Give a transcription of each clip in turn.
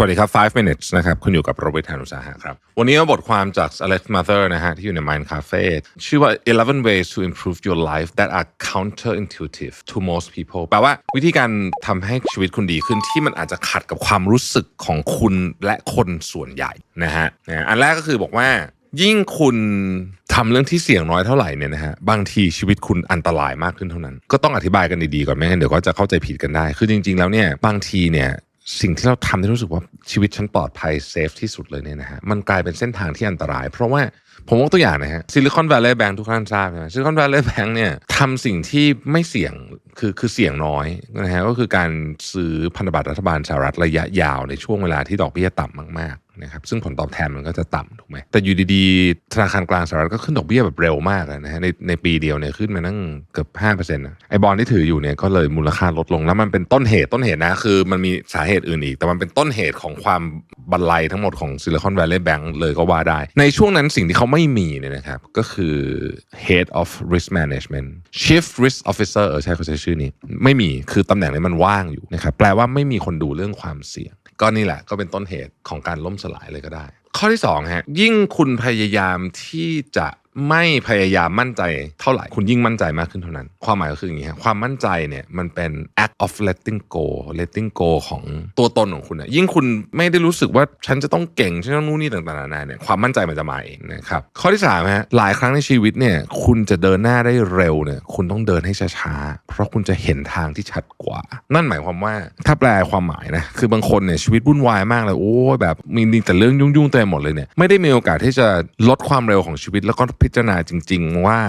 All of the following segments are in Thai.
สวัสดีครับ 5 minutes นะครับ คุณอยู่กับโรเบิร์ตฮานุสาหะครับ วันนี้มาบทความจาก Alex Mather นะฮะที่อยู่ใน Mind Cafe ชื่อว่า 11 ways to improve your life that are counterintuitive to most people แปลว่าวิธีการทำให้ชีวิตคุณดีขึ้นที่มันอาจจะขัดกับความรู้สึกของคุณและคนส่วนใหญ่นะฮะนะอันแรกก็คือบอกว่า ยิ่งคุณทำเรื่องที่เสี่ยงน้อยเท่าไหร่เนี่ยนะฮะบางทีชีวิตคุณอันตรายมากขึ้นเท่านั้น ก็ต้องอธิบายกันดีๆก่อนไม่งั้นเดี๋ยวก็จะเข้าใจผิดกันได้ คือจริง ๆ แล้วเนี่ยบางทีเนี่ย สิ่งที่เราทำที่รู้สึกว่า ชีวิตฉันปลอดภัยเซฟที่สุดเลยเนี่ยนะฮะมันกลายเป็นเส้นทางที่อันตราย เพราะว่าผมยกตัวอย่างนะฮะซิลิคอน v วล l e y แบงทุกท่านทราบนะซิลิคอน v วล l e y แบงเนี่ยทำสิ่งที่ไม่เสี่ยงคือคือเสี่ยงน้อยนะฮะก็คือการซื้อพันธบัตรรัฐบาลสหรัฐระยะยาวในช่วงเวลาที่ดอกเบี้ยต่ำมากๆนะครับซึ่งผลตอบแทนมันก็จะต่ำถูกไหมแต่อยู่ดีๆ ธนาคารกลางสหรัฐก็ขึ้นดอกเบี้ยแบบเร็วมากนะฮะในในปีเดียวเนี่ยขึ้นมาตั้งเกือบห้าเปอร์เซ็นต์ไอบอลที่ถืออยู่เนี่ยก็เลยมูลค่าลดลงแล้วมันเป็นต้นเหตุต้นเหตุนะคือมันมีสาเหตุอื่นอีก แต่มันเป็นต้นเหตุของความบันไลทั้งหมดของซิลิคอน v วล l e y แบงเลยก็ว่าได้ ในช่วงนั้นสิ่งที่เขาไม่มีเนี่ยนะครับก็คือ head of risk management chief risk officer เออใช่เขาใช้ชื่อนี้ ไม่มีคือตำแหน่งนี้มันว่างอยู่นะครับแปลว่าไม่มีคนดูเรื่องความเสี่ยง ก็นี่แหละก็เป็นต้นเหตุของการล่มสลายเลยก็ได้ ข้อที่2ฮะยิ่งคุณพยายามที่จะ ไม่พยายามมั่นใจเท่าไหร่คุณยิ่งมั่นใจมากขึ้นเท่านั้น ความหมายก็คืออย่างนี้ฮะความมั่นใจเนี่ยมันเป็น act of letting go letting go ของตัวตนของคุณอะยิ่งคุณไม่ได้รู้สึกว่าฉันจะต้องเก่งฉันต้องนู่นนี่ต่างๆนานาเนี่ยความมั่นใจมันจะมาเองนะครับข้อที่3ฮะหลายครั้งในชีวิตเนี่ยคุณจะเดินหน้าได้เร็วเนี่ยคุณต้องเดินให้ช้าๆเพราะคุณจะเห็นทางที่ชัดกว่า นั่นหมายความว่าถ้าแปลความหมายนะคือบางคนเนี่ยชีวิตวุ่นวายมากเลยโอ้แบบมีมีแต่เรื่องยุ่งๆเต็มหมดเลยเนี่ยไม่ได้มีโอกาสที่จะลดความเร็วของชีวิตแล้วก็พิจารณาจริง ๆ ว่า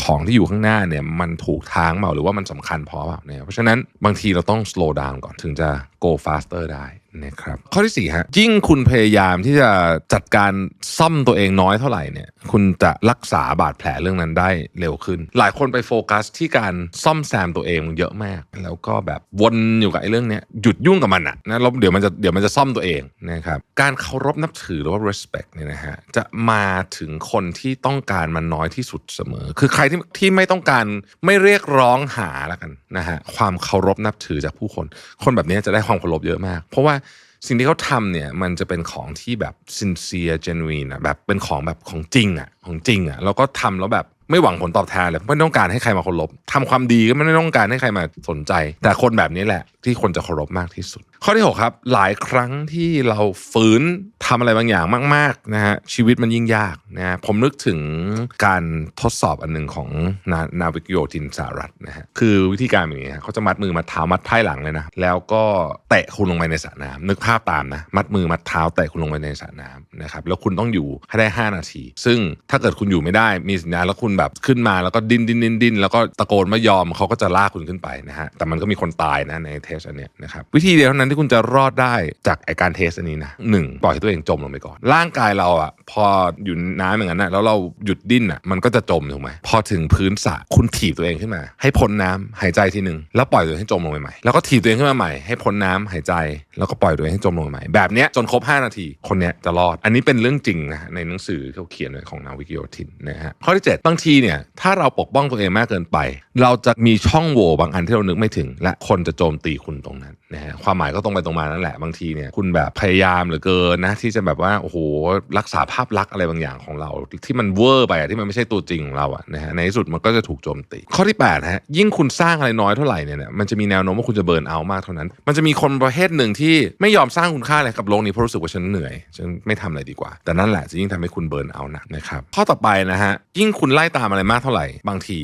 ของที่อยู่ข้างหน้าเนี่ยมันถูกทางเปล่าหรือว่ามันสำคัญพอเปล่าเนี่ยเพราะฉะนั้นบางทีเราต้อง slow down ก่อนถึงจะ go faster ได้ นะครับข้อที่4ฮะยิ่งคุณพยายามที่จะจัดการซ่อมตัวเองน้อยเท่าไหร่เนี่ยคุณจะรักษาบาดแผลเรื่องนั้นได้เร็วขึ้น หลายคนไปโฟกัสที่การซ่อมแซมตัวเองเยอะมาก แล้วก็แบบวนอยู่กับไอ้เรื่องเนี้ยหยุดยุ่งกับมันอะนะแล้วเดี๋ยวมันจะเดี๋ยวมันจะซ่อมตัวเองนะครับการเคารพนับถือหรือว่า respect เนี่ยนะฮะจะมาถึงคนที่ต้องการมันน้อยที่สุดเสมอ คือใครที่ที่ไม่ต้องการไม่เรียกร้องหาแล้วกันนะฮะความเคารพนับถือจากผู้คน คนแบบนี้จะได้ความเคารพเยอะมาก เพราะว่า สิ่งที่เขาทำเนี่ยมันจะเป็นของที่แบบ sincere genuine อะแบบเป็นของแบบของจริงอะของจริงอะแล้วก็ทำแล้วแบบไม่หวังผลตอบแทนเลยไม่ต้องการให้ใครมาเคารพทำความดีก็ไม่ได้ต้องการให้ใครมาสนใจ แต่คนแบบนี้แหละ ที่คนจะเคารพมากที่สุด ข้อที่ 6 ครับ หลายครั้งที่เราฝืนทำอะไรบางอย่างมากๆนะฮะชีวิตมันยิ่งยากนะฮะผมนึกถึงการทดสอบอันหนึ่งของนานาวิกโยธินสหรัฐนะฮะคือวิธีการแบบนี้เขาจะมัดมือมัดเท้ามัดไพ่หลังเลยนะแล้วก็เตะคุณลงไปในสระน้ำนึกภาพตามนะมัดมือมัดเท้าเตะคุณลงไปในสระน้ำนะครับแล้วคุณต้องอยู่ให้ได้ 5 นาที ซึ่งถ้าเกิดคุณอยู่ไม่ได้มีสัญญาณแล้วคุณแบบขึ้นมาแล้วก็ดิ้นดิ้นดิ้นดิ้นแล้วก็ตะโกนไม่ยอมเขาก็จะลากคุณขึ้นไปนะฮะแต่มันก็มีคนตายนะในเทสอันเนี้ยนะครับวิธีเดียวเท่านั้นที่คุณจะรอดได้จากไอการเทสอันนี้นะหนึ่งปล่อยให้ตัวเองจมลงไปก่อน ร่างกายเราอะพออยู่น้ำอย่างนั้นนะแล้วเราหยุดดิ้นอะมันก็จะจมถูกไหมพอถึงพื้นสระคุณถีบตัวเองขึ้นมา ให้พ้นน้ำหายใจทีหนึ่งแล้วปล่อยตัวเองให้จมลงไปใหม่แล้วก็ถีบตัวเองขึ้นมาใหม่ให้พ้นน้ำหายใจ แล้วก็ปล่อยตัวเองให้จมลงไปใหม่แบบเนี้ยจนครบ 5 นาทีคนเนี้ยจะรอด อันนี้เป็นเรื่องจริงนะในหนังสือที่เขาเขียนไว้ของนาวิกิโยธินนะฮะข้อที่ 7 บางทีเนี่ยถ้าเราปกป้องตัวเองมากเกินไป เราจะมีช่องโหว่บางอันที่เรานึกไม่ถึง และคนจะโจมตีคุณตรงนั้นนะฮะความหมายก็ตรงไปตรงมานั่นแหละบางทีเนี่ยคุณแบบพยายามเหลือเกินนะที่จะแบบว่าโอ้โหรักษาภาพลักษณ์อะไรบางอย่างของเรา ที่มันเวอร์ไปที่มันไม่ใช่ตัวจริงของเราอะนะฮะในที่สุดมันก็จะถูกโจมตี ข้อที่8ฮะยิ่งคุณสร้างอะไรน้อยเท่าไหร่เนี่ยมันจะมีแนวโน้มว่าคุณจะเบิร์นเอาท์มากเท่านั้น มันจะมีคนประเภทหนึ่งที่ไม่ยอมสร้างคุณค่าอะไรกับโลกนี้เพราะรู้สึกว่าฉันเหนื่อยฉันไม่ทำอะไรดีกว่า แต่นั่นแหละจะยิ่งทำให้คุณเบิร์นเอาท์หนักนะครับข้อต่อไปนะฮะยิ่งคุณไล่ตามอะไรมากเท่าไหร่ บางที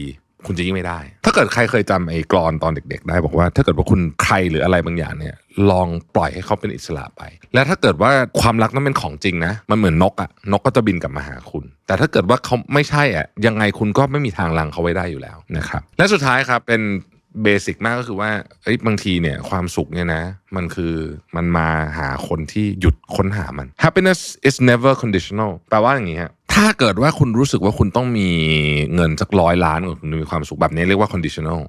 คุณจะยิ่งไม่ได้าเกิดใครเคยจำไอ้กรอนตอนเด็ก ๆ ได้บอกว่า ถ้าเกิดว่าคุณใครหรืออะไรบางอย่างเนี่ยลองปล่อยให้เขาเป็นอิสระไป และถ้าเกิดว่าความรักนั้นเป็นของจริงนะ มันเหมือนนกอะนกก็จะบินกลับมาหาคุณ แต่ถ้าเกิดว่าเขาไม่ใช่อะยังไงคุณก็ไม่มีทางลังเขาไว้ได้อยู่แล้วนะครับและสุดท้ายครับเป็นเบสิกมากก็คือว่าเอ้ยบางทีเนี่ยความสุขเนี่ยนะ มันคือมันมาหาคนที่หยุดค้นหามัน happiness is never conditional แปลว่าอย่างนี้ฮะ ถ้าเกิดว่าคุณรู้สึกว่าคุณต้องมีเงินสักร้อยล้านก่อนคุณจะมีความสุขแบบนี้เรียกว่า conditional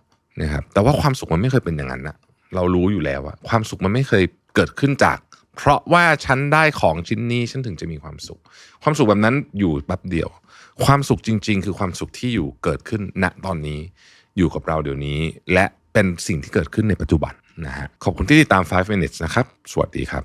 นะครับแต่ว่าความสุขมันไม่เคยเป็นอย่างนั้นนะเรารู้อยู่แล้วอะความสุขมันไม่เคยเกิดขึ้นจาก เพราะว่าฉันได้ของชิ้นนี้ฉันถึงจะมีความสุข ความสุขแบบนั้นอยู่แป๊บเดียว ความสุขจริง ๆ คือความสุขที่อยู่เกิดขึ้นณตอนนี้ อยู่กับเราเดี๋ยวนี้ และเป็นสิ่งที่เกิดขึ้นในปัจจุบันนะฮะขอบคุณที่ติดตาม 5 minutes นะครับ สวัสดีครับ